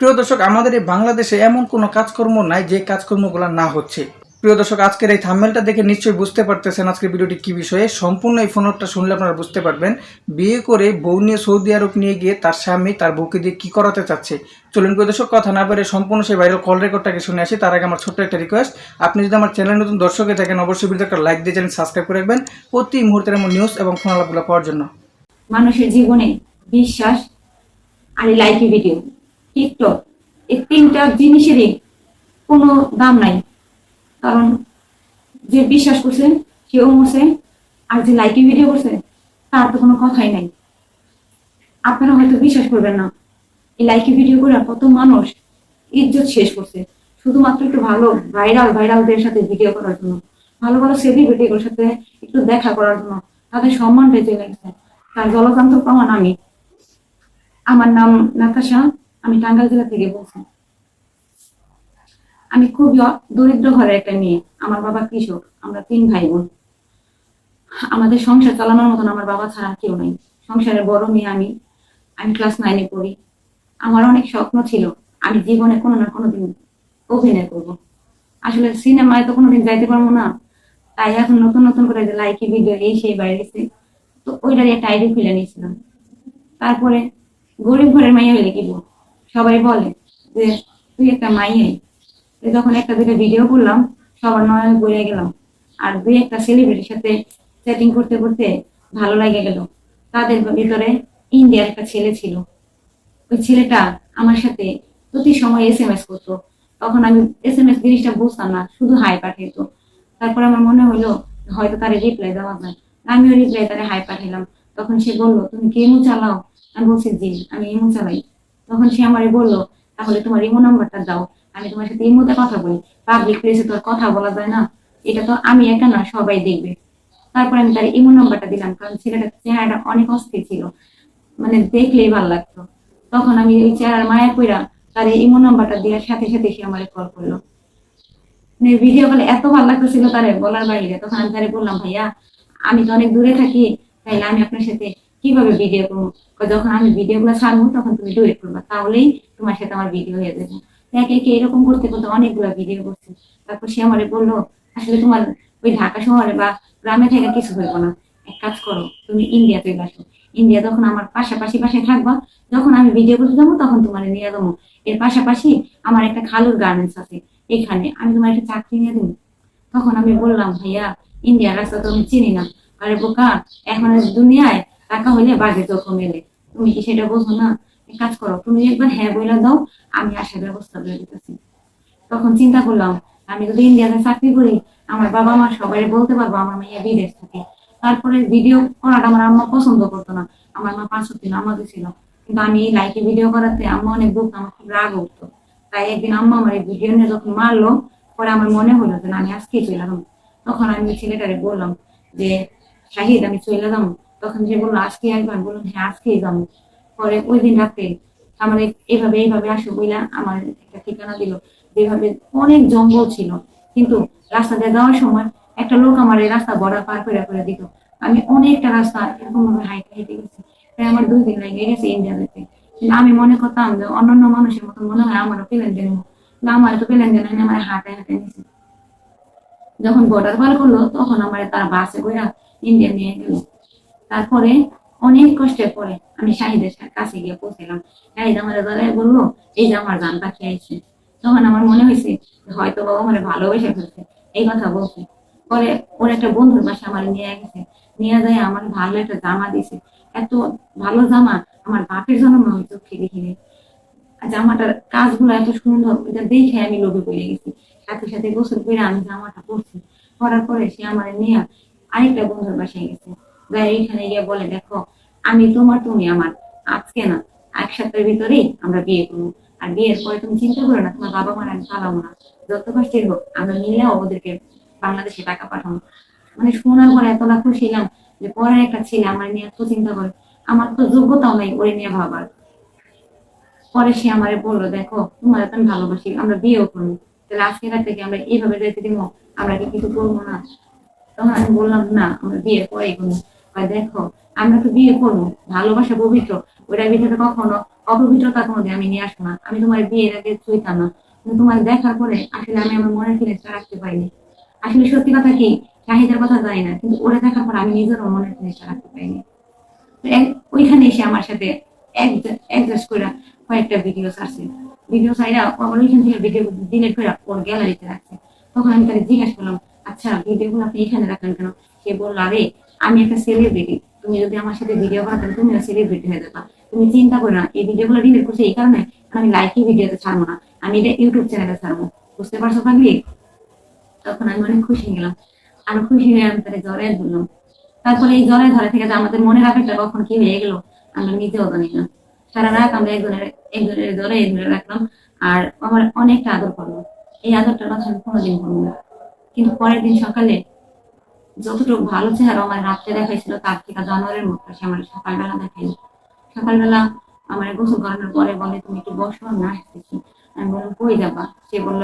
প্রিয় দর্শক, আমাদের এই বাংলাদেশে এমন কোনো কাজকর্ম নাই যে কাজকর্মগুলো না হচ্ছে। প্রিয় দর্শক, আজকের এই থাম্বেলটা দেখে নিশ্চয়ই বুঝতে পারতেছেন আজকের ভিডিওটি কি বিষয়ে। সম্পূর্ণ এই ফোনটা শুনলে আপনারা বুঝতে পারবেন, বিয়ে করে বউ নিয়ে সৌদি আরব নিয়ে গিয়ে তার স্বামী তার বউকে দিয়ে কি করাতে চাচ্ছে। চলুন প্রিয় দর্শক, কথা না বলে সম্পূর্ণ সেই ভাইরাল কল রেকর্ডটাকে শুনে আসি। তার আগে আমার ছোট্ট একটা রিকোয়েস্ট আপনি যদি আমার চ্যানেল নতুন দর্শকে থাকেন, অবশ্যই ভিডিওটা একটা লাইক দিয়ে চ্যানেল সাবস্ক্রাইব করে রাখবেন। প্রতি মুহূর্তের এমন নিউজ এবং ফোন আলাপগুলো পাওয়ার জন্য। মানুষের জীবনে বিশ্বাস আর লাইকি ভিডিও টিকটক এই তিনটা জিনিসেরই কোনো দাম নাই। কারণ যে বিশ্বাস করছে, সেও মরছে, আর যে লাইকি ভিডিও করছে, তার তো কোনো কথাই নাই। আপনারা হয়তো বিশ্বাস করবেন না, এই লাইকি ভিডিও করে কত মানুষ ইজ্জত শেষ করছে। শুধুমাত্র একটু ভালো ভাইরাল ভাইরালদের সাথে ভিডিও করার জন্য, ভালো ভালো সেলিব্রিটিগুলোর সাথে একটু দেখা করার জন্য, তাদের সম্মান বেঁচে গেছে। তার জলকান্ত প্রমাণ আমি। আমার নাম নাতাশা। আমি টাঙ্গাইল জেলা থেকে বলছি। আমি খুবই দরিদ্র ঘরের একটা মেয়ে, আমার বাবা কৃষক, আমরা তিন ভাই বোন আমাদের সংসার চালানোর মতন আমার বাবা ছাড়া কেউ নাই। সংসারের বড় মেয়ে আমি আমি ক্লাস নাইনে পড়ি। আমার অনেক স্বপ্ন ছিল, আমি জীবনে কোনো না কোনো দিন অভিনয় করব। আসলে সিনেমায় তো কোনোদিন যাইতে পারব না, তাই এখন নতুন নতুন করে যে লাইকি ভিডিও এই সেই বাইরে গেছে, তো ওইটারই একটা আইডি খুলে নিয়েছিলাম। তারপরে গরিব ঘরের মাইয়া হইলে কি বল? সবাই বলে যে, তুই একটা মাইয়াই যখন একটা দুটো ভিডিও করলাম, সবার নয় বলে গেলাম। আর দুই একটা সেলিব্রিটির সাথে চ্যাটিং করতে করতে ভালো লাগে গেল। তাদের ভিতরে ইন্ডিয়ার একটা ছেলে ছিল। ওই ছেলেটা আমার সাথে প্রতি সময় এস এম এস করতো। তখন আমি এস এম এস জিনিসটা বুঝতাম না, শুধু হাই পাঠাইতো। তারপর আমার মনে হলো হয়তো তারে রিপ্লাই দেওয়া যায়। আমিও রিপ্লাই তারে হাই পাঠাইলাম। তখন সে বলল, তুমি কি ইমো চালাও? আমি বলছি, জি, আমি ইমো চালাই। তখন সে আমারে বলল, তাহলে তোমার ইমো নাম্বারটা দাও, আমি তোমার সাথে ইমোতে কথা বলি। পাবলিক প্লেসে তো আর কথা বলা যায় না। এটা তো আমি একা না, সবাই দেখবে। তারপর আমি তার ইমো নাম্বারটা দিলাম, কারণ ছেলেটার চেহারাটা অনেক অস্থির ছিল। মানে দেখলেই ভালো লাগতো। তখন আমি ওই চেহারার মায়া কইরা তার ইমো নাম্বারটা দেওয়ার সাথে সাথে সে আমার কল করল। মানে ভিডিও কলে এত ভালো লাগতেছিল তারে বলার বাইরে। তখন আমি তারে বললাম, ভাইয়া, আমি তো অনেক দূরে থাকি, তাইলে আমি আপনার সাথে কীভাবে ভিডিও করব? যখন আমি ভিডিও গুলো ছাড়বো, তখন তুমি ডুয়েট করবা তাহলেই তোমার সাথে আমার ভিডিও হয়ে যাবে। একে একে এরকম করতে করতে অনেকগুলো ভিডিও করছে। তারপর সে আমারে বলল, আসলে তোমার ওই ঢাকা শহরে বা গ্রামে থেকে কিছু হইব না। এক কাজ করো, তুমি ইন্ডিয়া চলে আসো ইন্ডিয়া তখন আমার পাশাপাশি পাশে থাকবা, যখন আমি ভিডিও করতে যাব, তখন তোমার নিয়ে যাব। এর পাশাপাশি আমার একটা খালুর গার্মেন্টস আছে। এখানে আমি তোমার একটা চাকরি নিয়ে দেবো। তখন আমি বললাম, ভাইয়া, ইন্ডিয়ার রাস্তা তো আমি চিনি না। আরে বোকা, এখন দুনিয়ায় টাকা হইলে বাজে চোখ মেলে তুমি কি সেটা বোঝো না? কাজ করো, তুমি একবার হ্যাঁ বইলা দাও, আমি আসার ব্যবস্থা করে দিতেছি। তখন চিন্তা করলাম, আমি যদি ইন্ডিয়াতে চাকরি করি, আমার বাবা মা সবাই বলতে পারব আমার মেয়ে বিদেশ থাকে। তারপরে ভিডিও করাটা আমার আম্মা পছন্দ করতো না। আমার মা পাঁচ দিন আমাকে ছিল। কিন্তু আমি এই লাইকে ভিডিও করাতে আম্মা অনেক দুঃখ, আমার খুব রাগ উঠতো। তাই একদিন আম্মা আমার এই ভিডিও নিয়ে যখন মারলো, পরে আমার মনে হলো যে আমি আজকে চলে তখন আমি ছেলেটারে বললাম যে, শাহিদ, আমি চলে যাব। তখন সে বলল, আজকে একবার? বললাম হ্যাঁ আজকেই যাব। পরে ওই দিন রাতে আমার এইভাবে এইভাবে আসো বইলা আমার একটা ঠিকানা দিল। যেভাবে অনেক জঙ্গল ছিল, কিন্তু রাস্তা দিয়ে যাওয়ার সময় একটা লোক আমার এই রাস্তা বড়া পার করে করে দিত আমি অনেকটা রাস্তা এরকম ভাবে হাইটে হেঁটে গেছি। তাই আমার দুই দিন লেগে গেছে ইন্ডিয়া যেতে কিন্তু আমি মনে করতাম যে অন্যান্য মানুষের মতো মনে হয় আমারও প্লেন দেন। না, আমার তো প্লেন দেন আমার হাঁটে হাঁটে নিছে যখন বর্ডার পার করল, তখন আমার তার বাসে করে ইন্ডিয়া নিয়ে গেল। তারপরে অনেক কষ্টের পরে আমি শাহিদের কাছে গিয়ে পৌঁছলাম শাহিদ আমার দাদাই বলল, এই যে আমার গান পাখি আইছে। তখন আমার মনে হয়েছে হয়তো বাবা আমার ভালোবেসে ফেলছে। এই কথা বলছে। পরে ওর একটা বন্ধুর বাসা আমার নিয়ে গেছে। নিয়ে যায় আমার ভালো একটা জামা দিছে। এত ভালো জামা আমার বাপের জন্য আমি চোখে দেখিনি জামাটার কাজগুলো এত সুন্দর, এটা দেখে আমি লোভে পড়ে গেছি। সাথে সাথে গোসল করে আমি জামাটা পরছি। পরার পরে সে আমার নিয়ে আরেকটা বন্ধুর বাসায় গেছে। এখানে গিয়ে বলে, দেখো, আমি তোমার, তুমি আমার। আজকে না, এক সপ্তাহের ভিতরেই আমরা বিয়ে করব। আর বিয়ের পরে তুমি চিন্তা করো না, তোমার বাবা মার আমি পালাবো না। যত কষ্টের হোক, আমরা মিলেও ওদেরকে বাংলাদেশে টাকা পাঠাবো। মানে শোনার পরে এতটা খুশি ছিলাম যে পরের একটা ছেলে আমার নিয়ে এত চিন্তা করে। আমার তো যোগ্যতাও নাই, ওরে নিয়ে ভাবার। পরে সে আমারে বলল, দেখো, তোমার এত ভালোবাসি, আমরা বিয়েও করব। তাহলে আজকে রাত থেকে আমরা এইভাবে যেতে দিব? আমরা কি কিছু করব না? তখন আমি বললাম, না, আমরা বিয়ের পরেই করব। আর দেখো, আমরা তো বিয়ে করব, ভালোবাসা পবিত্র। ওটার ভিতরে কখনো অপবিত্রতা কোনোদিন আমি নিয়ে আসব না। আমি তোমার বিয়ের আগে ছুঁইতাম না। তোমার দেখার পরে আসলে আমি আমার মনের ফিলিংসটা রাখতে পারিনি। আসলে সত্যি কথা কি চাহিদার কথা জানি না, কিন্তু ওরা দেখার পর আমি নিজেরও মনের ফিলিংসটা রাখতে এক- ওইখানে এসে আমার সাথে অ্যাডজাস্ট করে কয়েকটা ভিডিও ছাড়ছে। ভিডিও সাইডা আবার ওইখান থেকে ভিডিও ডিলিট করে ওর গ্যালারিতে রাখছে। তখন আমি তাকে জিজ্ঞাসা করলাম আচ্ছা ভিডিওগুলো আপনি এখানে রাখেন কেন? সে বলল, আরে আমি একটা সেলিব্রিটি তুমি যদি আমার সাথে ভিডিও বানাতে তুমিও সেলিব্রিটি হয়ে যাবা। তুমি চিন্তা করো না, এই ভিডিওগুলো ডিলিট করছে এই কারণে আমি লাইকি ভিডিওতে ছাড়বো না, আমি এটা ইউটিউব চ্যানেলে ছাড়বো। বুঝতে পারছ পাগলি? তখন আমি অনেক খুশি গেলাম। আর খুশি হয়ে আমি তাকে জ্বরে ধরলাম। তারপরে এই জ্বরে ধরে থেকে আমাদের মনে আবেগটা কখন কি হয়ে গেল, আমরা নিজেও জানি না। সারা রাত আমরা একজনের একজনের জ্বরে ধরে রাখলাম, আর আমার অনেকটা আদর করল এই আদরটা কথা আমি কোনোদিন করব না। কিন্তু পরের দিন সকালে যতটুকু ভালো চেহারা আমার রাত্রে দেখাইছিল, তার থেকে জানোয়ারের মতো সে আমার সকালবেলা দেখাইল। সকালবেলা আমার গোসল করানোর পরে বলে, তুমি একটু বসো না আসতেছি। আমি বললাম, কই যাবা? সে বলল,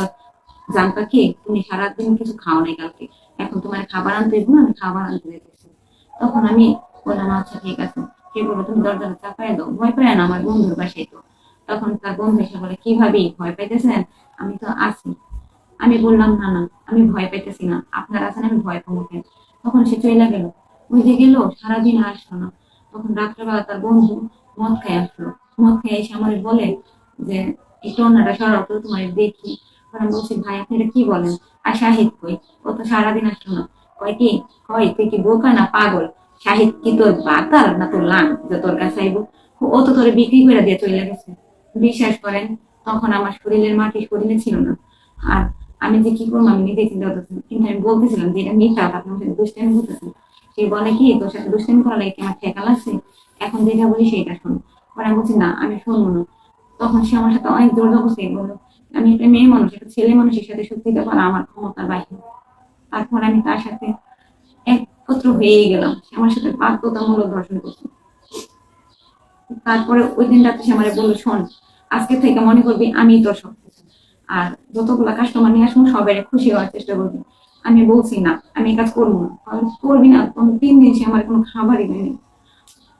জানতা কি, তুমি সারাদিন কিছু খাও নাই কালকে। এখন তোমার খাবার আনতে দেবো আমি খাবার আনতে যেতেছি তখন আমি বললাম আচ্ছা ঠিক আছে। সে বলল, তুমি দরজাটা চাপাই দাও, ভয় পায় না আমার বন্ধুর বাসায় তো। তখন তার বন্ধু এসে বলে কীভাবে ভয় পাইতেছেন? আমি তো আছি। আমি বললাম, না না, আমি ভয় পাইতেছি না। আপনার আছেন, আমি ভয় পাবো কেন? তখন সে চলে গেল। ওই যে গেল, সারাদিন আসলো না। তখন রাত্রেবেলা তার বন্ধু মদ খাই আসলো। মদ খাই এসে আমার বলে যে, এই টন্নাটা সরাও তো, তোমার দেখি। আমি বলছি, ভাই, আপনি এটা কি বলেন? আর শাহিদ কই? ও তো সারাদিন আসলো না। কয় কি? কয়, তুই কি বোকা না পাগল? শাহিদ কি তোর বাতার না তোর লাং যে তোর কাছে আইব? ও তো তোরে বিক্রি করে দিয়ে চলে গেছে। বিশ্বাস করেন, তখন আমার শরীরের মাটি শরীরে ছিল না। আর আমি যে কি করব, আমি নিজেই চিন্তা করতেছি। কিন্তু আমি বলতেছিলাম যে এটা মিথ্যা কথা আপনার সাথে দুষ্টামি করতেছি সে বলে কি, তোর সাথে দুষ্টামি করা লাগে আমার ঠেকা লাগছে এখন যেটা বলি সেটা শোনো। পরে আমি বলছি, না, আমি শুনব না। তখন সে আমার সাথে অনেক জোর জবরদস্তি বলল, আমি একটা মেয়ে মানুষ, একটা ছেলে মানুষের সাথে সত্যি পারা আমার ক্ষমতার বাইরে। তারপর আমি তার সাথে একত্র হয়েই গেলাম। সে আমার সাথে বাধ্যতামূলক ধর্ষণ করছে। তারপরে ওই দিন রাতে সে আমার বলল, শোন, আজকে থেকে মনে করবি আমি তোর সব। আর যতগুলা কাস্টমার নিয়ে আসব সবাই খুশি হওয়ার চেষ্টা করবি। আমি বলছি না, আমি এই কাজ করব না। করবি না তিন দিন সে আমার কোনো খাবারই দেয়নি।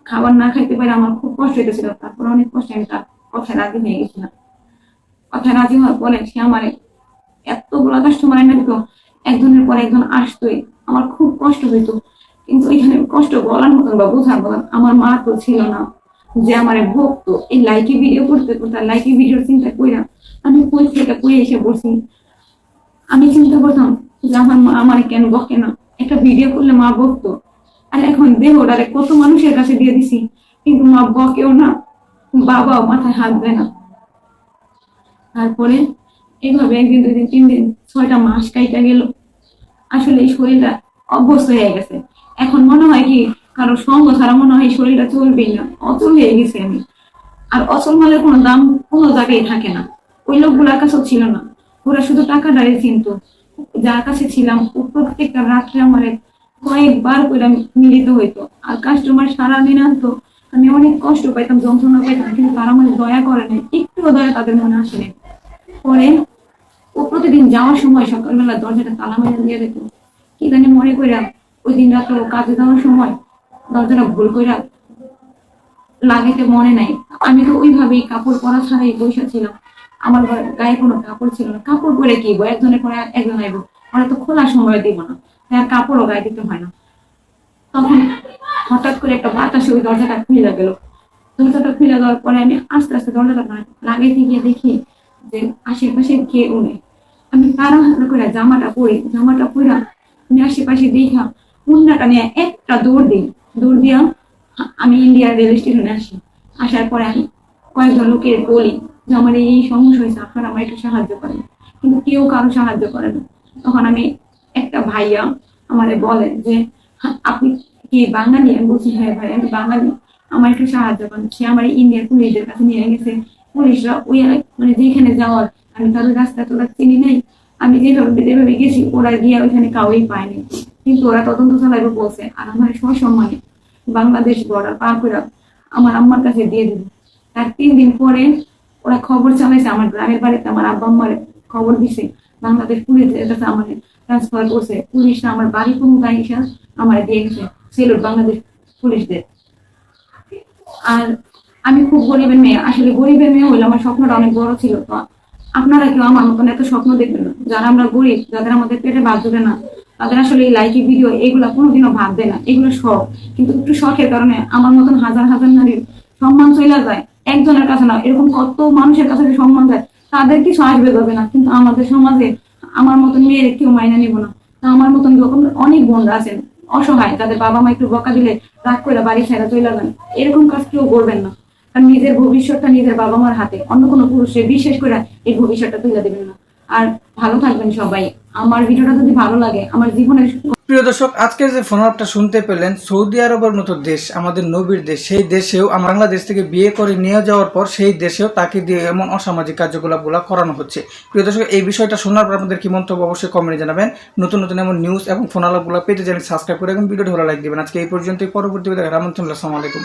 খাবার না খাইতে পারে আমার খুব কষ্ট হইতেছিল, তারপর অনেক কষ্ট আমি তার কথায় রাজি হয়ে গেছিলাম। কথায় রাজি হওয়ার পরে সে আমার এতগুলা কাস্টমার এনে দিত একজনের পর একজন আসতোই। আমার খুব কষ্ট হইতো, কিন্তু এখানে কষ্ট বলার মতন বা বোঝার মতন আমার মা তো ছিল না। যে আমার ভক্ত, এই লাইকি ভিডিও করতে করতে লাইকি ভিডিও চিন্তা কইরা আমি কই থেকে কই এসে বসি আমি চিন্তা করতাম যে আমার মা আমার কেন বকে না? একটা ভিডিও করলে মা বকতো। আর এখন দেহটারে কত মানুষের কাছে দিয়ে দিছি, কিন্তু মা বকেও না, বাবাও মাথায় হাত দেয় না। তারপরে এইভাবে একদিন দুই দিন তিন দিন ছয়টা মাস কাইটা গেল। আসলে এই শরীরটা অভ্যস্ত হয়ে গেছে। এখন মনে হয় কি কারও সঙ্গ ছাড়া মনে হয় শরীরটা চলবেই না। অচল হয়ে গেছি আমি। আর অচল মালের কোনো দাম কোনো জায়গায় থাকে না। ওই লোকগুলার কাছেও ছিল না। ওরা শুধু টাকা দাঁড়িয়ে চিনতো। যার কাছে ছিলাম, ও প্রত্যেকটা রাত্রে আমার কয়েকবার করে মিলিত হইতো। আর কাস্টমার সারাদিন আনতো। আমি অনেক কষ্ট পাইতাম, যন্ত্রণা পাইতাম, কিন্তু তারা মানে দয়া করে না একটুও দয়া তাদের মনে আসেনি পরে ও প্রতিদিন যাওয়ার সময় সকালবেলা দরজাটা তালা মেরে দিয়ে দিত। কি জানি মনে কইরা ওই দিন রাত্রে ও কাজে যাওয়ার সময় দরজাটা ভুল কইরা লাগাইতে মনে নাই। আমি তো ওইভাবেই কাপড় পরা ছাড়াই বসে ছিলাম। আমার গায়ে কোনো কাপড় ছিল না। কাপড় পরে কি একজনের পরে একজন আইবো। ওরা তো খোলার সময় দিব না। তাই আর কাপড়ও গায়ে দিতে হয় না। তখন হঠাৎ করে একটা বাতাসে ওই দরজাটা খুলে গেল। দরজাটা খুলে দেওয়ার পরে আমি আস্তে আস্তে দরজাটা লাগাইতে গিয়ে দেখি যে আশেপাশে কে উনে আমি তাড়াহুড়ো করে জামাটা পরি জামাটা পরে আমি আশেপাশে দেখা। উন্নাটা নিয়ে একটা দৌড় দিই। দৌড় দিয়া আমি ইন্ডিয়া রেল স্টেশনে আসি। আসার পরে আমি কয়েকজন লোকের বলি যে আমার এই সমস্যা হয়েছে আপনারা আমার একটু সাহায্য করেন। কিন্তু কেউ কারও সাহায্য করে না। তখন আমি একটা ভাইয়া আমারে বলে যে "হ্যাঁ, আপনি কি বাঙালি? আমি বলছি হ্যাঁ ভাই আমি বাঙালি। আমার একটু সাহায্য করেন। সে আমার ইন্ডিয়ার পুলিশদের কাছে নিয়ে গেছে। পুলিশরা ওই মানে যেখানে যাওয়ার আমি তাদের রাস্তা তোরা চিনি নাই। আমি যেভাবে যেভাবে গেছি ওরা গিয়ে ওইখানে কাউই পায়নি। কিন্তু ওরা তদন্ত চালাইবে বলছে, আর আমার সসম্মানে বাংলাদেশ বর্ডার পার করে আমার আম্মার কাছে দিয়ে দিল তার তিন দিন পরে ওরা খবর চালাইছে আমার গ্রামের বাড়িতে, আমার আব্বা আম্মার খবর দিছে, বাংলাদেশ পুলিশের কাছে আমার ট্রান্সফার করছে। পুলিশরা আমার বাড়ি কোনো গাড়ি আমার দিয়ে গেছে বাংলাদেশ পুলিশদের। আর আমি খুব গরিবের মেয়ে, আসলে গরিবের মেয়ে হলে আমার স্বপ্নটা অনেক বড় ছিল। তো আপনারা কেউ আমার মতন এত স্বপ্ন দেখবেন না। যারা আমরা গরিব, যাদের আমাদের পেটে জুড়ে না তাদের আসলে এই লাইকি ভিডিও এগুলা কোনোদিনও ভাববে না। এগুলো শখ। কিন্তু একটু শখের কারণে আমার মতন হাজার হাজার নারীর সম্মান চলে যায়। একজনের কাছে না, এরকম কত মানুষের কাছে যে সম্মান যায়, তাদের কিছু আসবে যাবে না। কিন্তু আমাদের সমাজে আমার মতন মেয়ের কেউ মাইনা নিব না। তা আমার মতন যখন অনেক বোনরা আছেন, অসহায়, তাদের বাবা মা একটু বকা দিলে রাগ করে বাড়ি ছেড়ে চলে যান। এরকম কাজ কেউ করবেন না। কারণ নিজের ভবিষ্যৎটা নিজের বাবা মার হাতে। অন্য কোনো পুরুষের বিশেষ করে এই ভবিষ্যৎটা তুলে দেবেন না। আর ভালো থাকবেন সবাই। আমার ভিডিওটা যদি ভালো লাগে, আমার জীবনের প্রিয় দর্শক, আজকের যে ফোন আপটা শুনতে পেলেন, সৌদি আরবের মতো দেশ, আমাদের নবীর দেশ, সেই দেশেও বাংলাদেশ থেকে বিয়ে করে নিয়ে যাওয়ার পর সেই দেশেও তাকে দিয়ে এমন অসামাজিক কার্যকলাপগুলো করানো হচ্ছে। প্রিয় দর্শক, এই বিষয়টা শোনার পর আপনাদের কি মন্তব্য অবশ্যই কমেন্টে জানাবেন। নতুন নতুন এমন নিউজ এবং ফোন আলাপগুলো পেতে জানি সাবস্ক্রাইব করে এবং ভিডিওটি ভালো লাইক দিবেন। আজকে এই পর্যন্তই, পরবর্তী আসসালামু আলাইকুম।